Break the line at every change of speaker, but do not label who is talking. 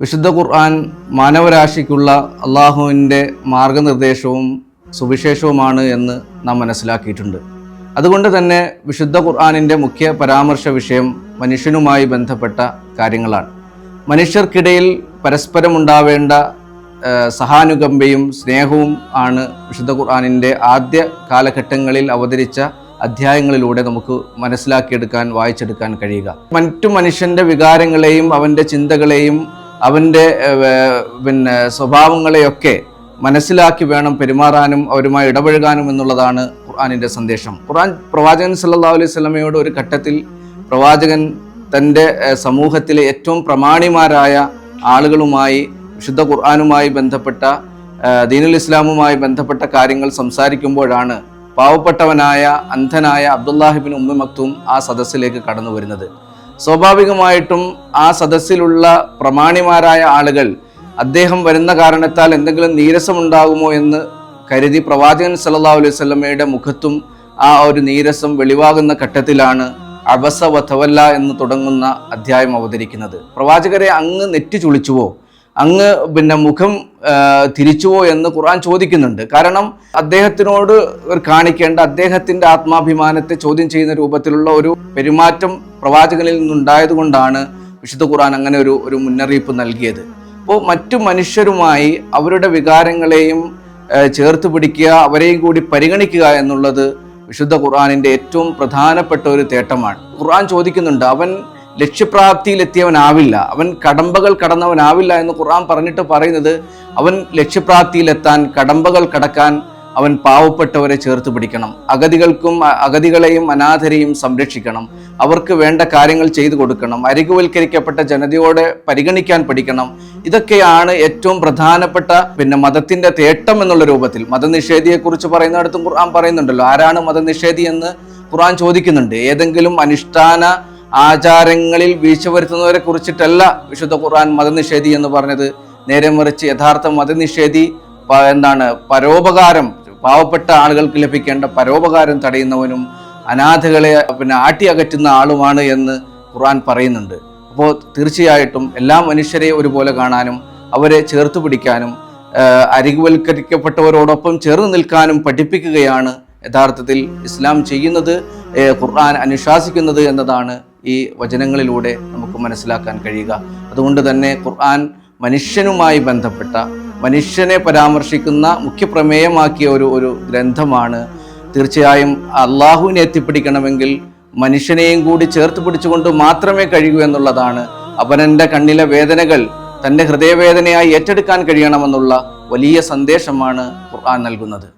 വിശുദ്ധ ഖുർആൻ മാനവരാശിക്കുള്ള അള്ളാഹുവിന്റെ മാർഗനിർദ്ദേശവും സുവിശേഷവുമാണ് എന്ന് നാം മനസ്സിലാക്കിയിട്ടുണ്ട്. അതുകൊണ്ട് തന്നെ വിശുദ്ധ ഖുർആാനിന്റെ മുഖ്യ പരാമർശ വിഷയം മനുഷ്യനുമായി ബന്ധപ്പെട്ട കാര്യങ്ങളാണ്. മനുഷ്യർക്കിടയിൽ പരസ്പരം ഉണ്ടാവേണ്ട സഹാനുകമ്പയും സ്നേഹവും ആണ് വിശുദ്ധ ഖുർആാനിന്റെ ആദ്യ കാലഘട്ടങ്ങളിൽ അവതരിച്ച അധ്യായങ്ങളിലൂടെ നമുക്ക് മനസ്സിലാക്കിയെടുക്കാൻ വായിച്ചെടുക്കാൻ കഴിയുക. മറ്റു മനുഷ്യന്റെ വികാരങ്ങളെയും അവന്റെ ചിന്തകളെയും അവന്റെ പിന്നെ സ്വഭാവങ്ങളെയൊക്കെ മനസ്സിലാക്കി വേണം പെരുമാറാനും അവരുമായി ഇടപഴകാനും എന്നുള്ളതാണ് ഖുർആാനിന്റെ സന്ദേശം. ഖുർആൻ പ്രവാചകൻ സല്ലാ അലൈഹി സ്വലമയോട് ഒരു ഘട്ടത്തിൽ പ്രവാചകൻ തന്റെ സമൂഹത്തിലെ ഏറ്റവും പ്രമാണിമാരായ ആളുകളുമായി വിശുദ്ധ ഖുർആാനുമായി ബന്ധപ്പെട്ട ദീനുൽ ഇസ്ലാമുമായി ബന്ധപ്പെട്ട കാര്യങ്ങൾ സംസാരിക്കുമ്പോഴാണ് പാവപ്പെട്ടവനായ അന്ധനായ അബ്ദുല്ലാഹിബിൻ ഉമ്മ മക്തും ആ സദസ്സിലേക്ക് കടന്നു വരുന്നത് സ്വാഭാവികമായിട്ടും ആ സദസ്സിലുള്ള പ്രമാണിമാരായ ആളുകൾ അദ്ദേഹം വരുന്ന കാരണത്താൽ എന്തെങ്കിലും നീരസമുണ്ടാകുമോ എന്ന് കരുതി പ്രവാചകൻ സല്ലാ അലൈഹി വസല്ലമയുടെ മുഖത്തും ആ ഒരു നീരസം വെളിവാകുന്ന ഘട്ടത്തിലാണ് അബസ വധവല്ല എന്ന് തുടങ്ങുന്ന അധ്യായം അവതരിക്കുന്നത്. പ്രവാചകരെ അങ്ങ് നെറ്റി ചുളിച്ചുവോ അങ്ങ് പിന്നെ മുഖം തിരിച്ചുവോ എന്ന് ഖുർആൻ ചോദിക്കുന്നുണ്ട്. കാരണം അദ്ദേഹത്തിനോട് കാണിക്കേണ്ട അദ്ദേഹത്തിന്റെ ആത്മാഭിമാനത്തെ ചോദ്യം ചെയ്യുന്ന രൂപത്തിലുള്ള ഒരു പെരുമാറ്റം പ്രവാചകനിൽ നിന്നുണ്ടായത് കൊണ്ടാണ് വിശുദ്ധ ഖുർആൻ അങ്ങനെ ഒരു ഒരു മുന്നറിയിപ്പ് നൽകിയത്. അപ്പോൾ മറ്റു മനുഷ്യരുമായി അവരുടെ വികാരങ്ങളെയും ചേർത്ത് പിടിക്കുക അവരെയും കൂടി പരിഗണിക്കുക എന്നുള്ളത് വിശുദ്ധ ഖുർആാനിന്റെ ഏറ്റവും പ്രധാനപ്പെട്ട ഒരു തേട്ടമാണ്. ഖുർആൻ ചോദിക്കുന്നുണ്ട് അവൻ ലക്ഷ്യപ്രാപ്തിയിലെത്തിയവനാവില്ല. അവൻ കടമ്പകൾ കടന്നവനാവില്ല എന്ന് ഖുർആൻ പറഞ്ഞിട്ട് പറയുന്നത് അവൻ ലക്ഷ്യപ്രാപ്തിയിലെത്താൻ കടമ്പകൾ കടക്കാൻ അവൻ പാവപ്പെട്ടവരെ ചേർത്ത് പിടിക്കണം. അഗതികൾക്കും അഗതികളെയും അനാഥരെയും സംരക്ഷിക്കണം. അവർക്ക് വേണ്ട കാര്യങ്ങൾ ചെയ്തു കൊടുക്കണം. അരികുവൽക്കരിക്കപ്പെട്ട ജനതയോടെ പരിഗണിക്കാൻ പഠിക്കണം. ഇതൊക്കെയാണ് ഏറ്റവും പ്രധാനപ്പെട്ട പിന്നെ മതത്തിന്റെ തേട്ടം എന്നുള്ള രൂപത്തിൽ. മതനിഷേധിയെക്കുറിച്ച് പറയുന്നിടത്തും ഖുർആൻ പറയുന്നുണ്ടല്ലോ. ആരാണ് മതനിഷേധി എന്ന് ഖുർആൻ ചോദിക്കുന്നുണ്ട്. ഏതെങ്കിലും അനുഷ്ഠാന ആചാരങ്ങളിൽ വീഴ്ച വരുത്തുന്നവരെ കുറിച്ചിട്ടല്ല വിശുദ്ധ ഖുർആൻ മതനിഷേധി എന്ന് പറഞ്ഞത്. നേരെ മറിച്ച് യഥാർത്ഥ മതനിഷേധി എന്താണ് പരോപകാരം പാവപ്പെട്ട ആളുകൾക്ക് ലഭിക്കേണ്ട പരോപകാരം തടയുന്നവനും അനാഥകളെ പിന്നെ ആട്ടി അകറ്റുന്ന ആളുമാണ് എന്ന് ഖുർആൻ പറയുന്നുണ്ട്. അപ്പോൾ തീർച്ചയായിട്ടും എല്ലാ മനുഷ്യരെയും ഒരുപോലെ കാണാനും അവരെ ചേർത്ത് പിടിക്കാനും അരികുവൽക്കരിക്കപ്പെട്ടവരോടൊപ്പം ചേർന്ന് നിൽക്കാനും പഠിപ്പിക്കുകയാണ് യഥാർത്ഥത്തിൽ ഇസ്ലാം ചെയ്യുന്നത് ഖുർആൻ അനുശാസിക്കുന്നത് എന്നതാണ് ഈ വചനങ്ങളിലൂടെ നമുക്ക് മനസ്സിലാക്കാൻ കഴിയുക. അതുകൊണ്ട് തന്നെ ഖുർആൻ മനുഷ്യനുമായി ബന്ധപ്പെട്ട മനുഷ്യനെ പരാമർശിക്കുന്ന മുഖ്യപ്രമേയമാക്കിയ ഒരു ഒരു ഗ്രന്ഥമാണ്. തീർച്ചയായും അള്ളാഹുവിനെ എത്തിപ്പിടിക്കണമെങ്കിൽ മനുഷ്യനെയും കൂടി ചേർത്ത് പിടിച്ചുകൊണ്ട് മാത്രമേ കഴിയൂ എന്നുള്ളതാണ് അവനന്റെ കണ്ണിലെ വേദനകൾ. തന്റെ ഹൃദയവേദനയായി ഏറ്റെടുക്കാൻ കഴിയണമെന്നുള്ള വലിയ സന്ദേശമാണ് ഖുർആൻ നൽകുന്നത്.